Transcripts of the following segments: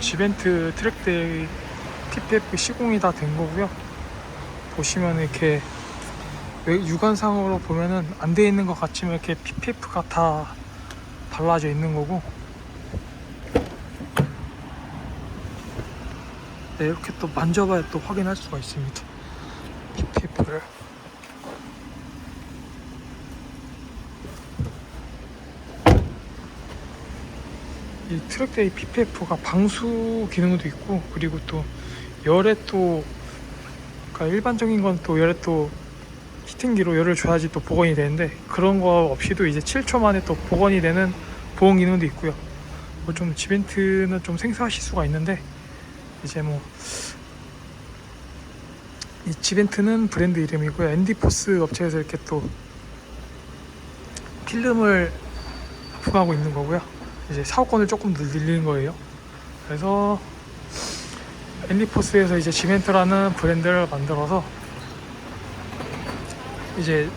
지벤트 트랙데이 TPF 시공이 다 된 거고요. 보시면 이렇게 외- 육안상으로 보면은 안 돼 있는 것 같지만 이렇게 PPF가 다 발라져 있는 거고 네, 이렇게 또 만져봐야 또 확인할 수가 있습니다. PPF를 이 트랙데이 PPF가 방수 기능도 있고 그리고 또 열에 또 그러니까 일반적인 건 또 열에 또 히팅기로 열을 줘야지 또 복원이 되는데 그런 거 없이도 이제 7초 만에 또 복원이 되는 보온 기능도 있고요. 뭐 좀 지벤트는 좀 생소하실 수가 있는데 이제 뭐 이 지벤트는 브랜드 이름이고요. 앤디포스 업체에서 이렇게 또 필름을 납품하고 있는 거고요. 이제 사업권을 조금 늘- 늘리는 거예요. 그래서 앤디포스에서 이제 지멘트라는 브랜드를 만들어서 이제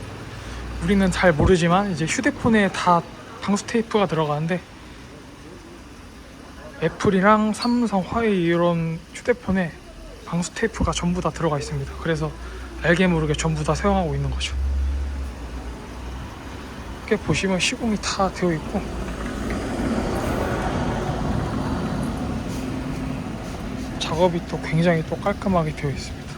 우리는 잘 모르지만 이제 휴대폰에 다 방수 테이프가 들어가는데 애플이랑 삼성, 화웨이 이런 휴대폰에 방수 테이프가 전부 다 들어가 있습니다. 그래서 알게 모르게 전부 다 사용하고 있는 거죠. 이렇게 보시면 시공이 다 되어 있고 작업이 또 굉장히 또 깔끔하게 되어 있습니다.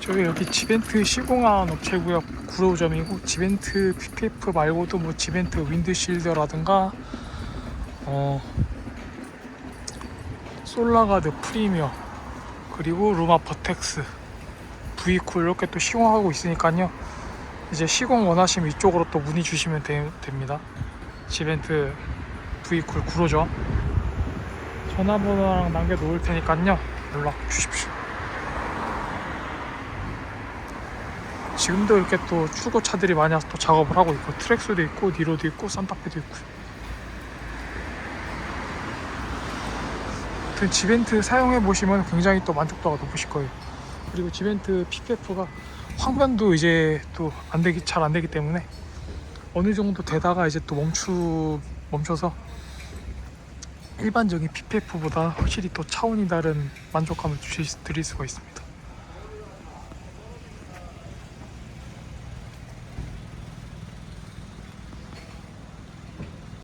저희 여기 지벤트 시공한 업체고요. 구로점이고 지벤트 PPF 말고도 뭐 지벤트 윈드실드라든가 어 솔라가드 프리미어 그리고 루마 버텍스 V쿨 이렇게 또 시공하고 있으니까요. 이제 시공 원하시면 이쪽으로 또 문의 주시면 되, 됩니다. 지벤트 V쿨 구로점 전화번호랑 남겨놓을 테니까요. 연락 주십시오. 지금도 이렇게 또 출고 차들이 많이 와서 또 작업을 하고 있고 트랙스도 있고 니로도 있고 산타페도 있고 아무튼 지벤트 사용해 보시면 굉장히 또 만족도가 높으실 거예요 그리고 지벤트 PPF가 황변도 이제 또 안 되기 잘 안 되기 때문에 어느 정도 되다가 이제 또 멈추 멈춰서 일반적인 PPF보다 확실히 또 차원이 다른 만족감을 주실 드릴 수가 있습니다.